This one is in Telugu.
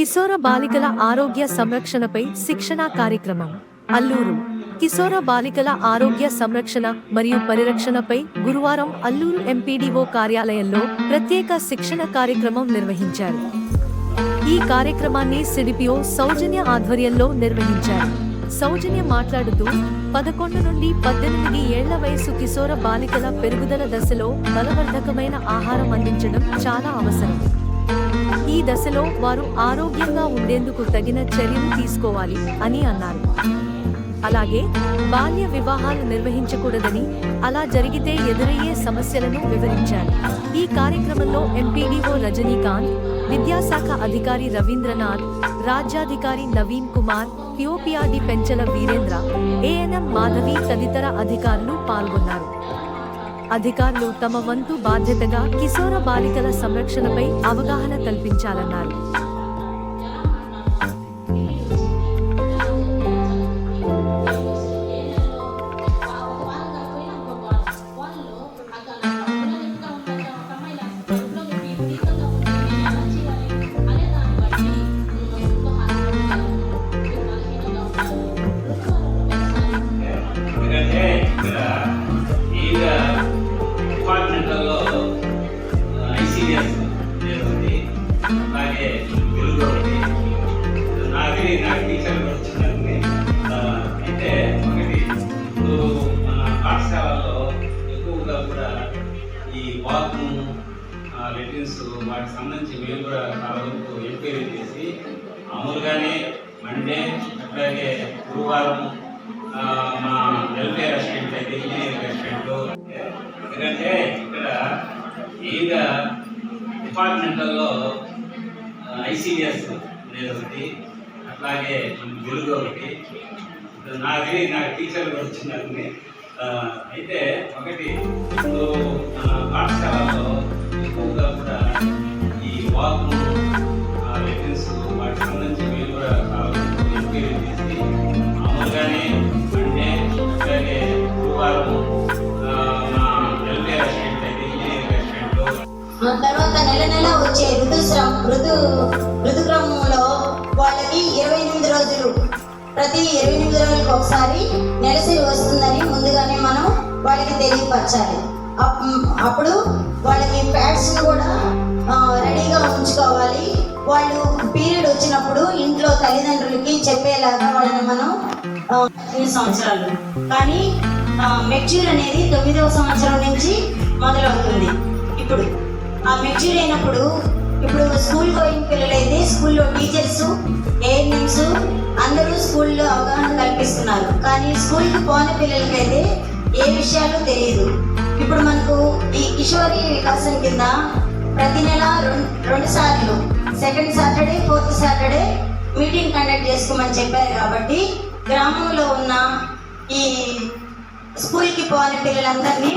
కిశోర బాలికల ఆరోగ్య సంరక్షణపై శిక్షణా కార్యక్రమం. అల్లూరు. కిశోర బాలికల ఆరోగ్య సంరక్షణ మరియు పరిరక్షణపై గురువారం అల్లూరు ఎంపీడీఓ కార్యాలయంలో ప్రత్యేక శిక్షణ కార్యక్రమం నిర్వహించారు. ఈ కార్యక్రమాన్ని సిడిపిఓ సౌజన్య ఆధ్వర్యంలో నిర్వహించారు. సౌజన్య మాట్లాడుతూ పదకొండు నుండి పద్దెనిమిది ఏళ్ళ వయసు కిశోర బాలికల పెరుగుదల దశలో బలవర్ధకమైన ఆహారం అందించడం చాలా అవసరం. ఈ దశలో వారు ఆరోగ్యంగా ఉండేందుకు తగిన చర్యలు తీసుకోవాలి అని అన్నారు. అలాగే బాల్య వివాహాలు నిర్వహించకూడదని అలా జరిగితే ఎదురయ్యే సమస్యలను వివరించారు. ఈ కార్యక్రమంలో ఎంపీడీఓ రజనీకాంత్ విద్యాశాఖ అధికారి Ravindranath రాజ్యాధికారి Naveen Kumar PO PRD Penchala Veerendra ANM Madhavi తదితర అధికారులు పాల్గొన్నారు. అధికారులు తమ వంతు బాధ్యతగా కిశోర బాలికల సంరక్షణపై అవగాహన కల్పించాలన్నారు. నాకు టీచర్ వచ్చిందండి అయితే ఒకటి ఇప్పుడు మన పాఠశాలలో ఎక్కువగా కూడా ఈ బాత్రూమ్ లెట్రిన్స్ వాటికి సంబంధించి మేము కూడా చాలా ఎంక్వైరీ చేసి మామూలుగానే మండే అట్లాగే గురువారం మా వెల్ఫేర్ రెస్టారెంట్ అయితే ఇంజనీరింగ్ అసిస్టెంట్ ఎందుకంటే ఇక్కడ ఈగ డిపార్ట్మెంటల్లో ఐసీడిఎస్ అనేది ఒకటి అట్లాగే మనకి వెలుగు ఒకటి నాది నా టీచర్ కూడా వచ్చిందండి ఆ, అయితే ఒకటి ఇప్పుడు పాఠశాలలో ఎక్కువగా కూడా ఈ వాకు లెటర్స్ వాటి సంబంధించి మేము కూడా చాలా వరకు ఎంక్వైరీ చేసి మామూలుగానే అంటే అలాగే గురువారం తర్వాత నెల నెల వచ్చే ఋతుస్రం ఋతు ఋతుక్రమంలో వాళ్ళకి ఇరవై ఎనిమిది రోజులు ప్రతి ఇరవై ఎనిమిది రోజులకు ఒకసారి నెలసరి వస్తుందని ముందుగానే మనం వాళ్ళకి తెలియపరచాలి. అప్- అప్పుడు వాళ్ళకి ప్యాడ్స్ కూడా రెడీగా ఉంచుకోవాలి. వాళ్ళు పీరియడ్ వచ్చినప్పుడు ఇంట్లో తల్లిదండ్రులకి చెప్పేలాగా వాళ్ళని మనం ఎనిమిది సంవత్సరాలు. కానీ మెచ్యూర్ అనేది తొమ్మిదవ సంవత్సరం నుంచి మొదలవుతుంది. ఇప్పుడు ఆ మెచ్యూర్ అయినప్పుడు ఇప్పుడు స్కూల్లో టీచర్స్ ఏఎన్ఎంస్ అందరూ స్కూల్లో అవగాహన కల్పిస్తున్నారు. కానీ స్కూల్కి పోని పిల్లలకైతే ఏ విషయాలు తెలియదు. ఇప్పుడు మనకు ఈ కిషోరి వికాసం కింద ప్రతి నెల రెండు రెండు సార్లు second Saturday fourth Saturday meeting conduct చేసుకోమని చెప్పారు కాబట్టి గ్రామంలో ఉన్న ఈ స్కూల్కి పోని పిల్లలందరినీ